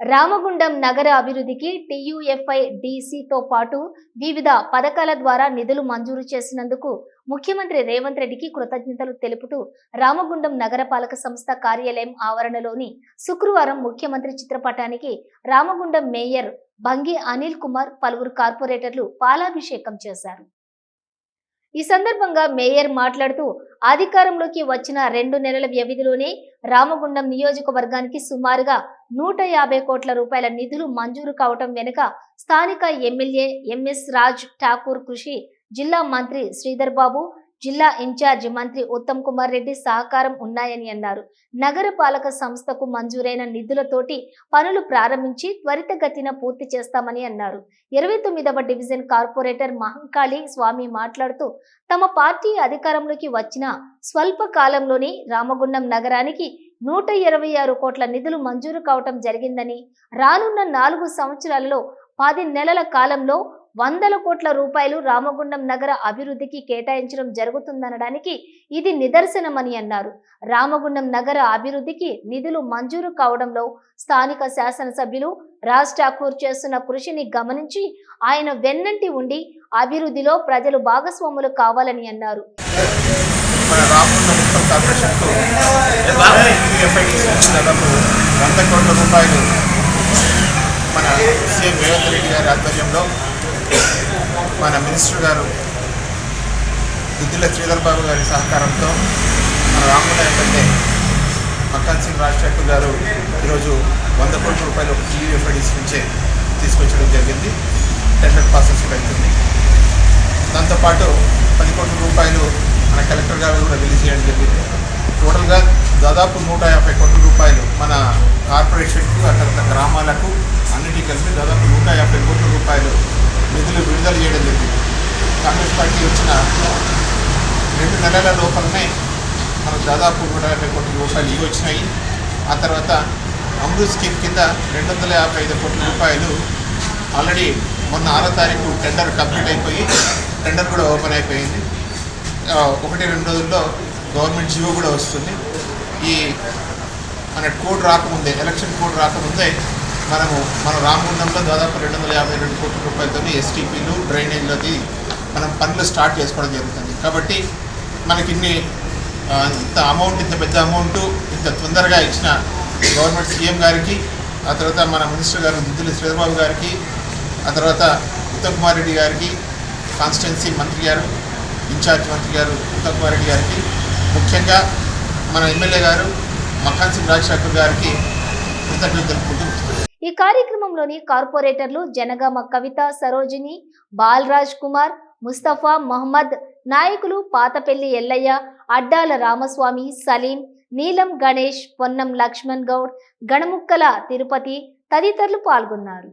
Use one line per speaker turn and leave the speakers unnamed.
రామగుండం నగర అభివృద్ధికి టీయూఎఫ్ఐ డీసీతో పాటు వివిధ పథకాల ద్వారా నిధులు మంజూరు చేసినందుకు ముఖ్యమంత్రి రేవంత్ రెడ్డికి కృతజ్ఞతలు తెలుపుతూ రామగుండం నగరపాలక సంస్థ కార్యాలయం ఆవరణలోని శుక్రవారం ముఖ్యమంత్రి చిత్రపటానికి రామగుండం మేయర్ భంగి అనిల్ కుమార్ పలువురు కార్పొరేటర్లు పాలాభిషేకం చేశారు. ఈ సందర్భంగా మేయర్ మాట్లాడుతూ అధికారంలోకి వచ్చిన రెండు నెలల వ్యవధిలోనే రామగుండం నియోజకవర్గానికి సుమారుగా నూట యాభై కోట్ల రూపాయల నిధులు మంజూరు కావటం వెనుక స్థానిక ఎమ్మెల్యే ఎంఎస్ రాజ్ ఠాకూర్ కృషి జిల్లా మంత్రి శ్రీధర్ బాబు జిల్లా ఇన్ఛార్జి మంత్రి ఉత్తమ్ కుమార్ రెడ్డి సహకారం ఉన్నాయని అన్నారు. నగర పాలక సంస్థకు మంజూరైన నిధులతోటి పనులు ప్రారంభించి త్వరితగతిన పూర్తి చేస్తామని అన్నారు. ఇరవై తొమ్మిదవ డివిజన్ కార్పొరేటర్ మహంకాళి స్వామి మాట్లాడుతూ తమ పార్టీ అధికారంలోకి వచ్చిన స్వల్ప కాలంలోనే రామగుండం నగరానికి నూట ఇరవై ఆరు కోట్ల నిధులు మంజూరు కావటం జరిగిందని రానున్న నాలుగు సంవత్సరాలలో పది నెలల కాలంలో వందల కోట్ల రూపాయలు రామగుండం నగర అభివృద్ధికి కేటాయించడం జరుగుతుందనడానికి ఇది నిదర్శనమని అన్నారు. రామగుండం నగర అభివృద్ధికి నిధులు మంజూరు కావడంలో స్థానిక శాసనసభ్యులు రాజ్ ఠాకూర్ చేస్తున్న కృషిని గమనించి ఆయన వెన్నంటి ఉండి అభివృద్ధిలో ప్రజలు భాగస్వాములు కావాలని అన్నారు.
మన సీఎం రేవంత్ రెడ్డి గారి ఆధ్వర్యంలో మన మినిస్టర్ గారు దుద్దిల శ్రీధర్ బాబు గారి సహకారంతో మన రామగుండ ఎమ్మెల్యే మక్కన్ సింగ్ రాజశేఖర్ గారు ఈరోజు వంద కోట్ల రూపాయలు యూఎఫ్ఐడిసి నుంచే తీసుకొచ్చడం జరిగింది. టెండర్ ప్రాసెస్ అవుతుంది దాంతోపాటు పది కోట్ల రూపాయలు మన కలెక్టర్ గారు కూడా రిలీజ్ చేయడం జరిగింది. టోటల్గా దాదాపు నూట యాభై కోట్ల రూపాయలు మన కార్పొరేషన్కు అక్కడ గ్రామాలకు అన్నిటికీ కలిపి దాదాపు నూట యాభై కోట్ల రూపాయలు నిధులు విడుదల చేయడం జరిగింది కాంగ్రెస్ పార్టీ వచ్చిన రెండు నెలల లోపలనే మనకు దాదాపు నూట యాభై కోట్ల రూపాయలు ఇవి వచ్చినాయి. ఆ తర్వాత అమృత్ స్కీమ్ కింద రెండు వందల యాభై ఐదు కోట్ల రూపాయలు ఆల్రెడీ మొన్న ఆరో తారీఖు టెండర్ కంప్లీట్ అయిపోయి టెండర్ కూడా ఓపెన్ అయిపోయింది. ఒకటి రెండు రోజుల్లో గవర్నమెంట్ జీవో కూడా వస్తుంది. ఈ మన కోడ్ రాకముందే ఎలక్షన్ కోడ్ రాకముందే మనము మన రామగుండంలో దాదాపు రెండు వందల యాభై రెండు కోట్ల రూపాయలతో ఎస్టీపీలు డ్రైనేజ్లది మనం పనులు స్టార్ట్ చేసుకోవడం జరుగుతుంది. కాబట్టి మనకి ఇన్ని ఇంత అమౌంట్ ఇంత పెద్ద అమౌంట్ ఇంత తొందరగా ఇచ్చిన గవర్నమెంట్ సీఎం గారికి ఆ తర్వాత మన మినిస్టర్ గారు దుద్దుల శ్రీధరబాబు గారికి ఆ తర్వాత ఉత్తమ్ కుమార్ రెడ్డి గారికి కాన్స్టిట్యున్సీ మంత్రి గారు ఇన్ఛార్జ్ మంత్రి గారు ఉత్తమ్ కుమార్ రెడ్డి గారికి ముఖ్యంగా మన ఎమ్మెల్యే గారు మఖాన్ సింగ్ రాజశేఖర్ గారికి కృతజ్ఞతలు తెలుపుకుంటూ
ఈ కార్యక్రమంలోని కార్పొరేటర్లు జనగామ కవిత సరోజిని బాలరాజ్ కుమార్ ముస్తఫా మహమ్మద్ నాయకులు పాతపెల్లి ఎల్లయ్య అడ్డాల రామస్వామి సలీం నీలం గణేష్ పొన్నం లక్ష్మణ్ గౌడ్ గణముక్కల తిరుపతి తదితరులు పాల్గొన్నారు.